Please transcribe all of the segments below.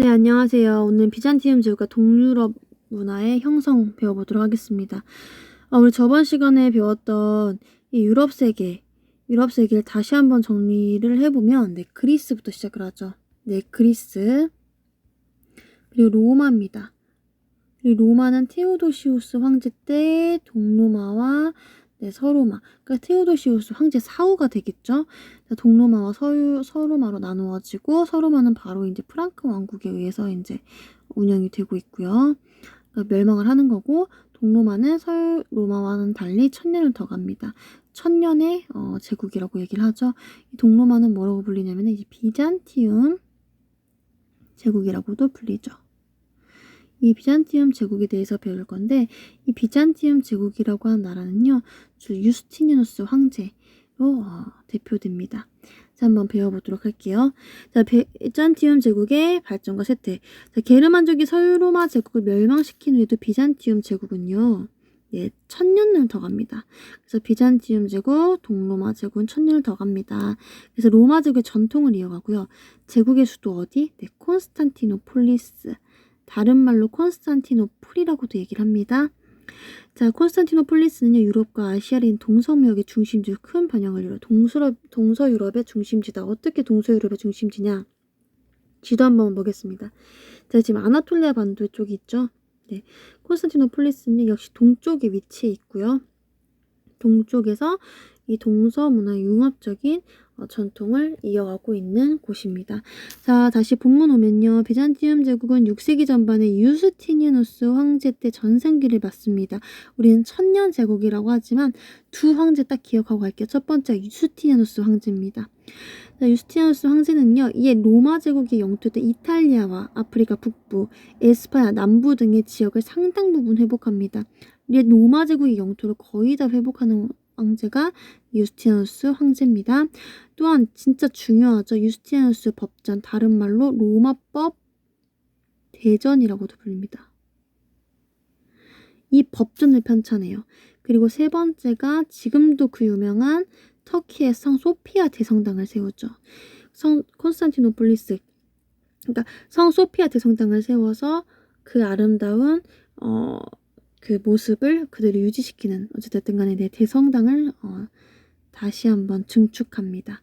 네, 안녕하세요. 오늘 비잔티움 제국과 동유럽 문화의 형성 배워보도록 하겠습니다. 아, 우리 저번 시간에 배웠던 이 유럽 세계, 유럽 세계를 다시 한번 정리를 해보면, 네, 그리스부터 시작을 하죠. 네, 그리스. 그리고 로마입니다. 그리고 로마는 테오도시우스 황제 때 동로마와 네, 서로마. 그러니까 테오도시우스 황제 사후가 되겠죠. 동로마와 서유, 서로마로 나누어지고 서로마는 바로 이제 프랑크 왕국에 의해서 이제 운영이 되고 있고요. 그러니까 멸망을 하는 거고 동로마는 서로마와는 달리 천년을 더 갑니다. 천년의 어, 제국이라고 얘기를 하죠. 이 동로마는 뭐라고 불리냐면 이제 비잔티움 제국이라고도 불리죠. 이 비잔티움 제국에 대해서 배울 건데 이 비잔티움 제국이라고 하는 나라는요. 주 유스티니누스 황제로 어, 대표됩니다. 자, 한번 배워보도록 할게요. 자, 비잔티움 제국의 발전과 쇠퇴. 자, 게르만족이 서유로마 제국을 멸망시킨 후에도 비잔티움 제국은요. 예, 천년을 더 갑니다. 그래서 비잔티움 제국, 동로마 제국은 천년을 더 갑니다. 그래서 로마 제국의 전통을 이어가고요. 제국의 수도 어디? 네, 콘스탄티노폴리스. 다른 말로 콘스탄티노플이라고도 얘기를 합니다. 자, 콘스탄티노폴리스는요, 유럽과 아시아인 동서무역의 중심지로 큰 변형을 이뤄 동서유럽, 동서유럽의 중심지다. 어떻게 동서유럽의 중심지냐? 지도 한번 보겠습니다. 자, 지금 아나톨리아 반도 쪽이 있죠? 네. 콘스탄티노폴리스는 역시 동쪽에 위치해 있고요. 동쪽에서 이 동서 문화 융합적인 어, 전통을 이어가고 있는 곳입니다. 자, 다시 본문 오면요. 비잔티움 제국은 6세기 전반에 유스티니누스 황제 때 전생기를 맞습니다. 우리는 천년 제국이라고 하지만 두 황제 딱 기억하고 갈게요. 첫 번째 유스티니누스 황제입니다. 자, 유스티니누스 황제는요. 이에 로마 제국의 영토였던 이탈리아와 아프리카 북부, 에스파야 남부 등의 지역을 상당 부분 회복합니다. 이에 로마 제국의 영토를 거의 다 회복하는 황제가 유스티누스 황제입니다. 또한 진짜 중요하죠. 유스티누스 법전 다른 말로 로마법 대전이라고도 불립니다. 이 법전을 편찬해요. 그리고 세 번째가 지금도 그 유명한 터키의 성 소피아 대성당을 세우죠. 성 콘스탄티노폴리스 그러니까 성 소피아 대성당을 세워서 그 아름다운 어, 그 모습을 그대로 유지시키는 어쨌든 간에 내 대성당을 어, 다시 한번 증축합니다.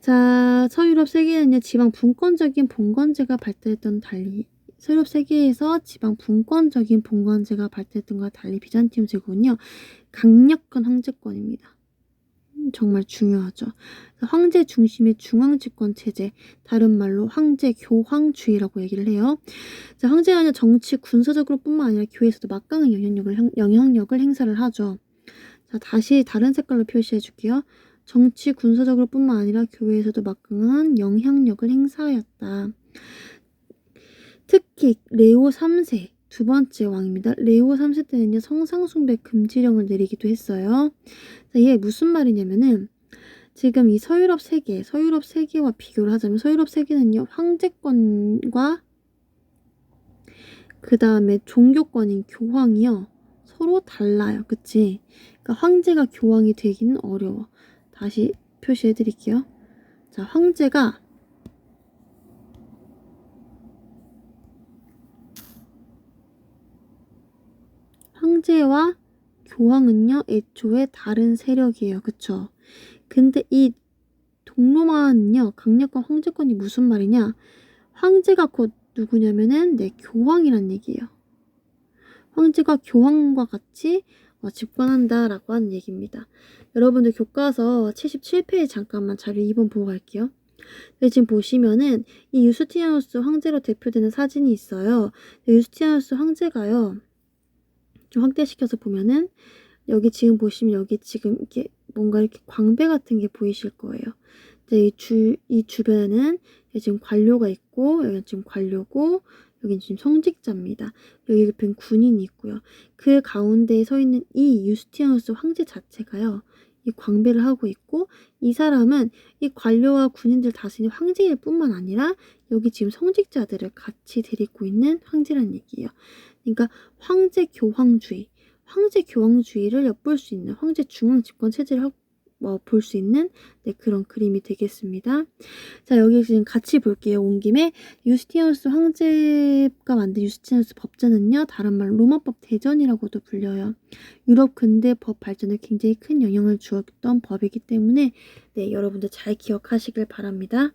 자, 서유럽 세계는요, 지방 분권적인 봉건제가 발달했던 달리, 서유럽 세계에서 지방 분권적인 봉건제가 발달했던 것과 달리 비잔티움 제국은요, 강력한 황제권입니다. 정말 중요하죠. 황제 중심의 중앙 집권 체제, 다른 말로 황제 교황주의라고 얘기를 해요. 자, 황제는 정치 군사적으로뿐만 아니라 교회에서도 막강한 영향력을 영향력을 행사를 하죠. 자, 다시 다른 색깔로 표시해 줄게요. 정치 군사적으로뿐만 아니라 교회에서도 막강한 영향력을 행사하였다. 특히 레오 3세 두 번째 왕입니다. 레오 3세 때는요, 성상숭배 금지령을 내리기도 했어요. 자, 이게 무슨 말이냐면은, 지금 이 서유럽 세계, 서유럽 세계와 비교를 하자면, 서유럽 세계는요, 황제권과 그 다음에 종교권인 교황이요, 서로 달라요. 그치? 그러니까 황제가 교황이 되기는 어려워. 다시 표시해 드릴게요. 자, 황제가 황제와 교황은요, 애초에 다른 세력이에요. 그쵸? 근데 이 동로마는요, 강력한 황제권이 무슨 말이냐? 황제가 곧 누구냐면은, 네, 교황이란 얘기예요. 황제가 교황과 같이 어, 집권한다라고 하는 얘기입니다. 여러분들 교과서 77페이지 잠깐만 자료 2번 보고 갈게요. 네, 지금 보시면은 이 유스티아누스 황제로 대표되는 사진이 있어요. 네, 유스티아누스 황제가요. 좀 확대시켜서 보면은 여기 지금 보시면 여기 지금 이렇게 뭔가 이렇게 광배 같은 게 보이실 거예요. 이 주, 이 주변에는 지금 관료가 있고, 여기 지금 관료고, 여기는 지금 성직자입니다. 여기 옆엔 군인이 있고요. 그 가운데에 서 있는 이 유스티아누스 황제 자체가요. 이 광배를 하고 있고 이 사람은 이 관료와 군인들 다스리는 황제일 뿐만 아니라 여기 지금 성직자들을 같이 데리고 있는 황제란 얘기예요. 그러니까 황제 교황주의, 황제 교황주의를 엿볼 수 있는 황제 중앙 집권 체제를 뭐 볼 수 있는 네, 그런 그림이 되겠습니다. 자, 여기 지금 같이 볼게요. 온 김에 유스티누스 황제가 만든 유스티누스 법전은요. 다른 말로 로마법 대전이라고도 불려요. 유럽 근대 법 발전에 굉장히 큰 영향을 주었던 법이기 때문에 네, 여러분들 잘 기억하시길 바랍니다.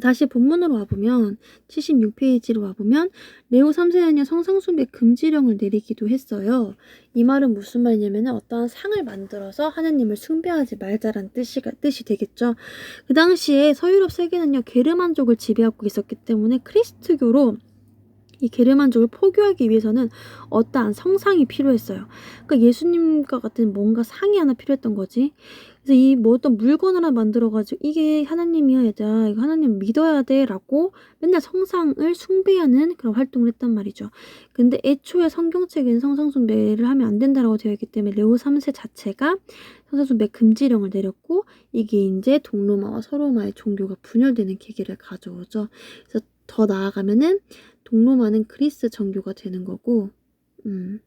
다시 본문으로 와보면 76페이지로 와보면 레오 3세는요 성상숭배 금지령을 내리기도 했어요. 이 말은 무슨 말이냐면 어떠한 상을 만들어서 하느님을 숭배하지 말자란 뜻이, 뜻이 되겠죠. 그 당시에 서유럽 세계는요 게르만족을 지배하고 있었기 때문에 크리스트교로 이 게르만족을 포교하기 위해서는 어떠한 성상이 필요했어요. 그러니까 예수님과 같은 뭔가 상이 하나 필요했던 거지. 그래서 이 뭐 어떤 물건을 하나 만들어가지고 이게 하나님이야 얘들아 이거 하나님 믿어야 돼라고 맨날 성상을 숭배하는 그런 활동을 했단 말이죠. 근데 애초에 성경책에는 성상 숭배를 하면 안 된다라고 되어 있기 때문에 레오 3세 자체가 성상 숭배 금지령을 내렸고 이게 이제 동로마와 서로마의 종교가 분열되는 계기를 가져오죠. 그래서 더 나아가면은 동로마는 그리스 정교가 되는 거고, 음.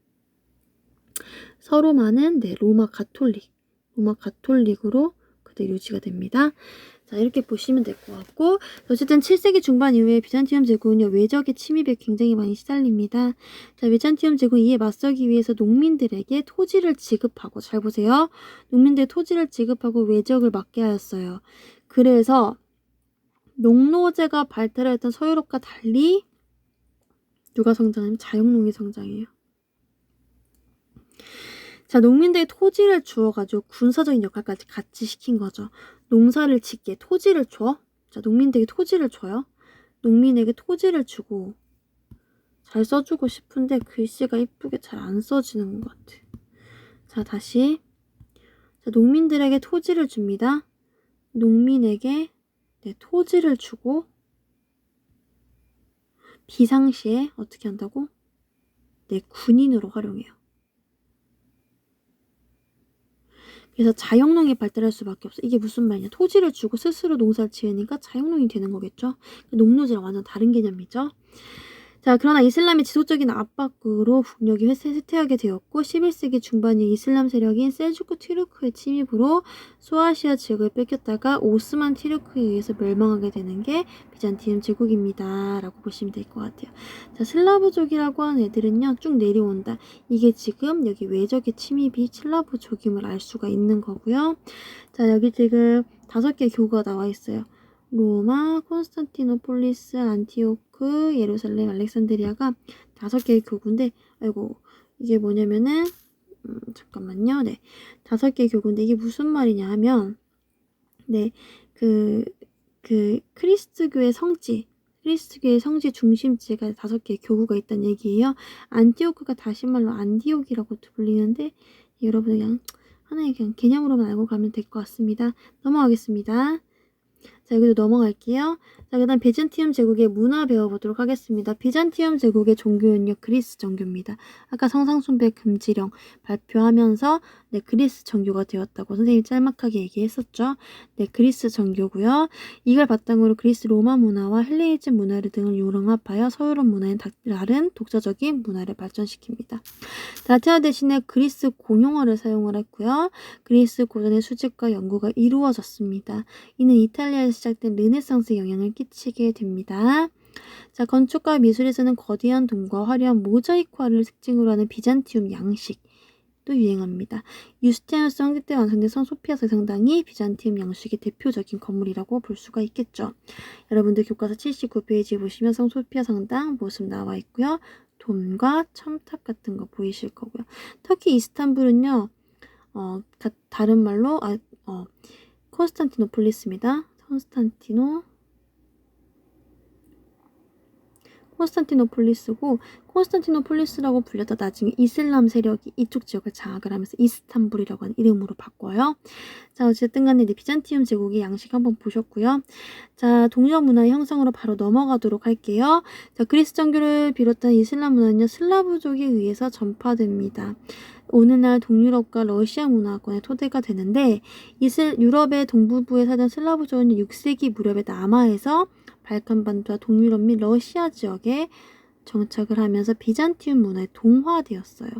서로마는 네 로마 가톨릭, 로마 가톨릭으로 그대로 유지가 됩니다. 자 이렇게 보시면 될 것 같고 어쨌든 7세기 중반 이후에 비잔티움 제국은요 외적의 침입에 굉장히 많이 시달립니다. 자 비잔티움 제국 이에 맞서기 위해서 농민들에게 토지를 지급하고 잘 보세요. 농민들 토지를 지급하고 외적을 막게 하였어요. 그래서 농노제가 발달했던 서유럽과 달리 누가 성장하면 자영농이 성장해요. 자, 농민들이 토지를 주어가지고 군사적인 역할까지 같이 시킨 거죠. 농사를 짓게 토지를 줘. 자, 농민들에게 토지를 줘요. 농민에게 토지를 주고 잘 써주고 싶은데 글씨가 이쁘게 잘 안 써지는 것 같아. 자, 다시. 자, 농민들에게 토지를 줍니다. 농민에게 네, 토지를 주고 비상시에 어떻게 한다고? 네, 군인으로 활용해요. 그래서 자영농이 발달할 수밖에 없어. 이게 무슨 말이냐? 토지를 주고 스스로 농사를 지으니까 자영농이 되는 거겠죠. 농노지랑 완전 다른 개념이죠. 자, 그러나 이슬람의 지속적인 압박으로 국력이 쇠퇴하게 되었고 11세기 중반에 이슬람 세력인 셀주크 튀르크의 침입으로 소아시아 지역을 뺏겼다가 오스만 튀르크에 의해서 멸망하게 되는 게 비잔티움 제국입니다. 라고 보시면 될 것 같아요. 자, 슬라브족이라고 하는 애들은요, 쭉 내려온다. 이게 지금 여기 외적의 침입이 슬라브족임을 알 수가 있는 거고요. 자, 여기 지금 다섯 개 교구가 나와 있어요. 로마, 콘스탄티노폴리스, 안티오크, 예루살렘, 알렉산드리아가 다섯 개의 교구인데, 아이고, 이게 뭐냐면은, 음, 잠깐만요. 네. 다섯 개의 교구인데, 이게 무슨 말이냐 하면, 네, 그, 그, 크리스트교의 성지, 크리스트교의 성지 중심지가 다섯 개의 교구가 있다는 얘기예요. 안티오크가 다시 말로 안디옥이라고 불리는데, 여러분 그냥 하나의 그냥 개념으로만 알고 가면 될 것 같습니다. 넘어가겠습니다. 자, 여기도 넘어갈게요. 자, 그 다음 비잔티움 제국의 문화 배워보도록 하겠습니다. 비잔티움 제국의 종교는요, 그리스 정교입니다. 아까 성상숭배 금지령 발표하면서, 네, 그리스 정교가 되었다고 선생님이 짤막하게 얘기했었죠. 네, 그리스 정교고요. 이걸 바탕으로 그리스 로마 문화와 헬레니즘 문화를 등을 융합하여 서유럽 문화의 다른 독자적인 문화를 발전시킵니다. 라틴어 대신에 그리스 공용어를 사용을 했고요. 그리스 고전의 수집과 연구가 이루어졌습니다. 이는 이탈리아에서 시작된 르네상스 영향을 끼치게 됩니다. 자, 건축과 미술에서는 거대한 동과 화려한 모자이크화를 특징으로 하는 비잔티움 양식. 도 유행합니다. 유스티아누스 황제 때 완성된 성 소피아 성당이 비잔티움 양식의 대표적인 건물이라고 볼 수가 있겠죠. 여러분들 교과서 79페이지 보시면 성 소피아 성당 모습 나와 있고요. 돔과 첨탑 같은 거 보이실 거고요. 터키 이스탄불은요. 어, 다른 말로 아, 어, 콘스탄티노폴리스입니다. 콘스탄티노 콘스탄티노폴리스고 콘스탄티노폴리스라고 불렸다 나중에 이슬람 세력이 이쪽 지역을 장악을 하면서 이스탄불이라고 하는 이름으로 바꿔요. 자 어쨌든 간에 이제 비잔티움 제국의 양식 한번 보셨고요. 자 동양 문화의 형성으로 바로 넘어가도록 할게요. 자 그리스 정교를 비롯한 이슬람 문화는요 슬라브족에 의해서 전파됩니다. 오늘날 동유럽과 러시아 문화권의 토대가 되는데 이슬 유럽의 동부부에 살던 슬라브족은 6세기 무렵에 남하에서 발칸반도와 동유럽 및 러시아 지역에 정착을 하면서 비잔티움 문화에 동화되었어요.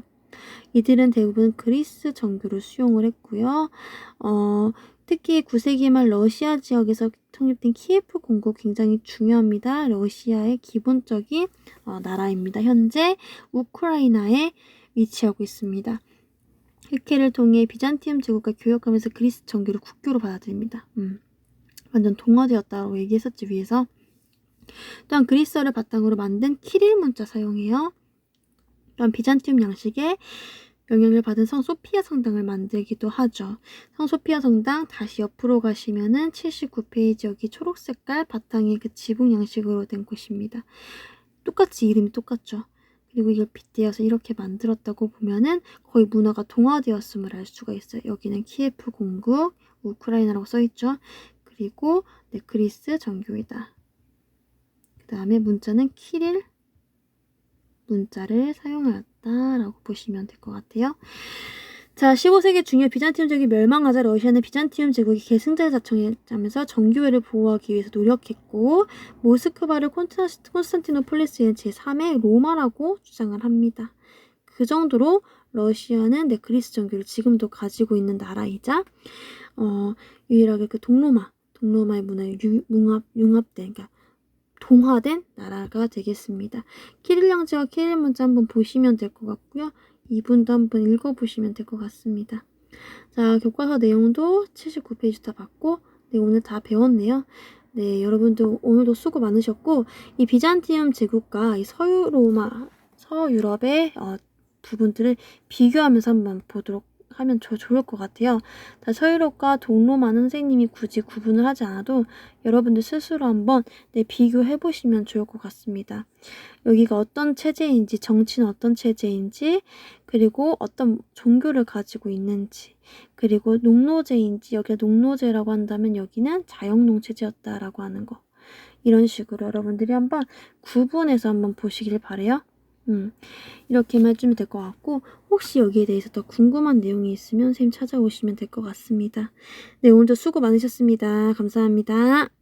이들은 대부분 그리스 정교를 수용을 했고요. 어, 특히 9세기 말 러시아 지역에서 성립된 키예프 공국 굉장히 중요합니다. 러시아의 기본적인 어, 나라입니다. 현재 우크라이나에 위치하고 있습니다. 흑해를 통해 비잔티움 제국과 교역하면서 그리스 정교를 국교로 받아들입니다. 음, 완전 동화되었다고 얘기했었지 위에서. 또한 그리스어를 바탕으로 만든 키릴 문자 사용해요. 또한 비잔티움 양식에 영향을 받은 성 소피아 성당을 만들기도 하죠. 성 소피아 성당 다시 옆으로 가시면은 79페이지 여기 초록 색깔 바탕에 그 지붕 양식으로 된 곳입니다. 똑같이 이름이 똑같죠. 그리고 이걸 빗대어서 이렇게 만들었다고 보면은 거의 문화가 동화되었음을 알 수가 있어요. 여기는 키예프 공국, 우크라이나라고 써있죠. 그리고 네, 그리스 정교이다. 그 다음에 문자는 키릴 문자를 사용하였다라고 보시면 될 것 같아요. 자, 15세기 중요 비잔티움 제국이 멸망하자 러시아는 비잔티움 제국이 계승자를 자청하면서 정교회를 보호하기 위해서 노력했고 모스크바를 콘스탄- 콘스탄티노폴리스의 제3의 로마라고 주장을 합니다. 그 정도로 러시아는 네, 그리스 정교를 지금도 가지고 있는 나라이자 어, 유일하게 그 동로마, 동로마의 문화에 유, 융합, 융합된, 그러니까 동화된 나라가 되겠습니다. 키릴 형제와 키릴 문자 한번 보시면 될 것 같고요. 이분도 한번 읽어보시면 될 것 같습니다. 자, 교과서 내용도 79페이지 다 봤고, 네, 오늘 다 배웠네요. 네, 여러분도 오늘도 수고 많으셨고, 이 비잔티움 제국과 이 서유로마, 서유럽의 어, 부분들을 비교하면서 한번 보도록 하면 더 좋을 것 같아요. 다 서유럽과 동로마 선생님이 굳이 구분을 하지 않아도 여러분들 스스로 한번 네, 비교해 보시면 좋을 것 같습니다. 여기가 어떤 체제인지, 정치는 어떤 체제인지, 그리고 어떤 종교를 가지고 있는지, 그리고 농노제인지, 여기가 농노제라고 한다면 여기는 자영농 체제였다라고 하는 거. 이런 식으로 여러분들이 한번 구분해서 한번 보시길 바래요. 음, 이렇게만 해주면 될 것 같고, 혹시 여기에 대해서 더 궁금한 내용이 있으면 선생님 찾아오시면 될 것 같습니다. 네, 오늘도 수고 많으셨습니다. 감사합니다.